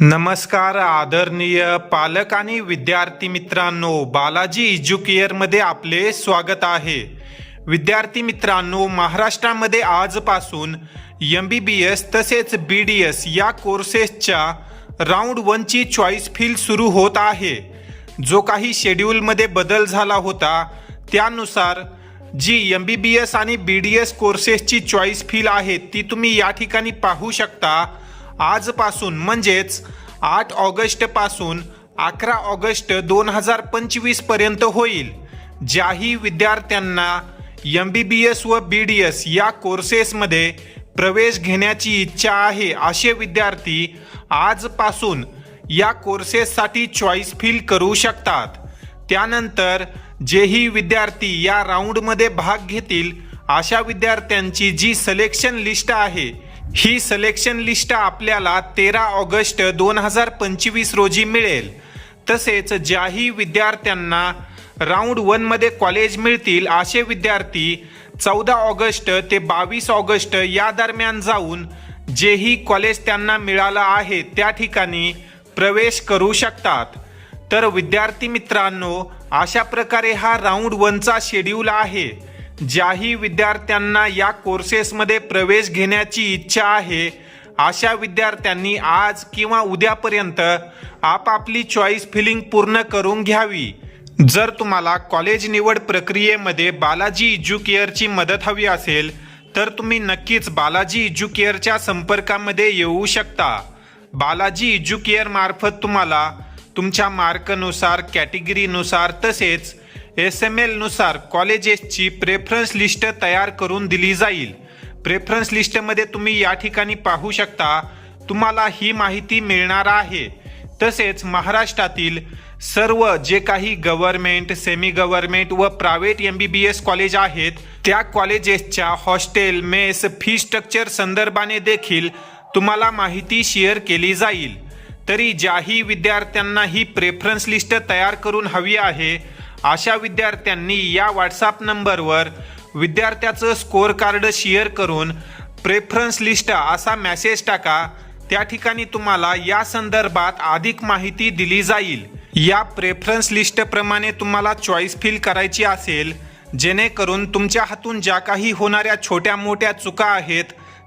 नमस्कार आदरणीय पालक आणि विद्यार्थी मित्रांनो बालाजी एज्युकेअरमध्ये आपले स्वागत आहे. विद्यार्थी मित्रांनो महाराष्ट्रामध्ये आजपासून एम बी बी एस तसेच बी डी एस या कोर्सेसच्या राऊंड वनची चॉईस फील सुरू होत आहे. जो काही शेड्यूलमध्ये बदल झाला होता त्यानुसार G M B B S आणि बी डी एस कोर्सेसची चॉईस फील आहे ती तुम्ही या ठिकाणी पाहू शकता. आजपासून म्हणजेच आठ ऑगस्टपासून अकरा ऑगस्ट दोन हजार पंचवीसपर्यंत होईल. ज्याही विद्यार्थ्यांना एम बी बी एस व बी डी एस या कोर्सेसमध्ये प्रवेश घेण्याची इच्छा आहे असे विद्यार्थी आजपासून या कोर्सेससाठी चॉईस फिल करू शकतात. त्यानंतर जेही विद्यार्थी या राऊंडमध्ये भाग घेतील अशा विद्यार्थ्यांची जी सिलेक्शन लिस्ट आहे ही सिलेक्शन लिस्ट आपल्याला तेरा ऑगस्ट दोन हजार पंचवीस रोजी मिळेल. तसेच ज्याही विद्यार्थ्यांना राऊंड वनमध्ये कॉलेज मिळतील असे विद्यार्थी चौदा ऑगस्ट ते बावीस ऑगस्ट या दरम्यान जाऊन जेही कॉलेज त्यांना मिळालं आहे त्या ठिकाणी प्रवेश करू शकतात. तर विद्यार्थी मित्रांनो अशा प्रकारे हा राऊंड वनचा शेड्यूल आहे. ज्याही विद्यार्थ्यांना या कोर्सेसमध्ये प्रवेश घेण्याची इच्छा आहे अशा विद्यार्थ्यांनी आज किंवा उद्यापर्यंत आपापली चॉईस फिलिंग पूर्ण करून घ्यावी. जर तुम्हाला कॉलेज निवड प्रक्रियेमध्ये बालाजी एज्युकेअरची मदत हवी असेल तर तुम्ही नक्कीच बालाजी एज्युकेअरच्या संपर्कामध्ये येऊ शकता. बालाजी एज्युकेअर मार्फत तुम्हाला तुमच्या मार्कनुसार कॅटेगरीनुसार तसेच एस एम एलनुसार कॉलेजेसची प्रेफरन्स लिस्ट तयार करून दिली जाईल. प्रेफरन्स लिस्टमध्ये तुम्ही या ठिकाणी पाहू शकता तुम्हाला ही माहिती मिळणार आहे. तसेच महाराष्ट्रातील सर्व जे काही गव्हर्नमेंट सेमी गव्हर्नमेंट व private M B B S college आहेत त्या कॉलेजेसच्या हॉस्टेल मेस फी स्ट्रक्चर संदर्भाने देखील तुम्हाला माहिती शेअर केली जाईल. तरी ज्याही विद्यार्थ्यांना ही प्रेफरन्स लिस्ट तयार करून हवी आहे अशा विद्यार्थ्यांनी या व्हॉट्सअप नंबरवर विद्यार्थ्याचं स्कोअर कार्ड शेअर करून प्रेफरन्स लिस्ट असा मेसेज टाका. त्या ठिकाणी तुम्हाला या संदर्भात अधिक माहिती दिली जाईल. या प्रेफरन्स लिस्टप्रमाणे तुम्हाला चॉईस फिल करायची असेल जेणेकरून तुमच्या हातून ज्या काही होणाऱ्या छोट्या मोठ्या चुका आहेत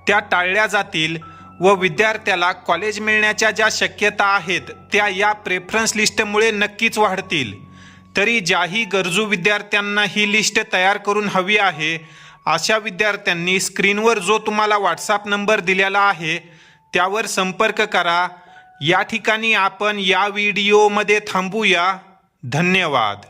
त्या टाळल्या जातील व विद्यार्थ्याला कॉलेज मिळण्याच्या ज्या शक्यता आहेत त्या या प्रेफरन्स लिस्टमुळे नक्कीच वाढतील. तरी ज्याही गरजू विद्यार्थ्यांना ही लिस्ट तयार करून हवी आहे अशा विद्यार्थ्यांनी स्क्रीनवर जो तुम्हाला व्हॉट्सअप नंबर दिलेला आहे त्यावर संपर्क करा. या ठिकाणी आपण या व्हिडिओमध्ये थांबूया. धन्यवाद.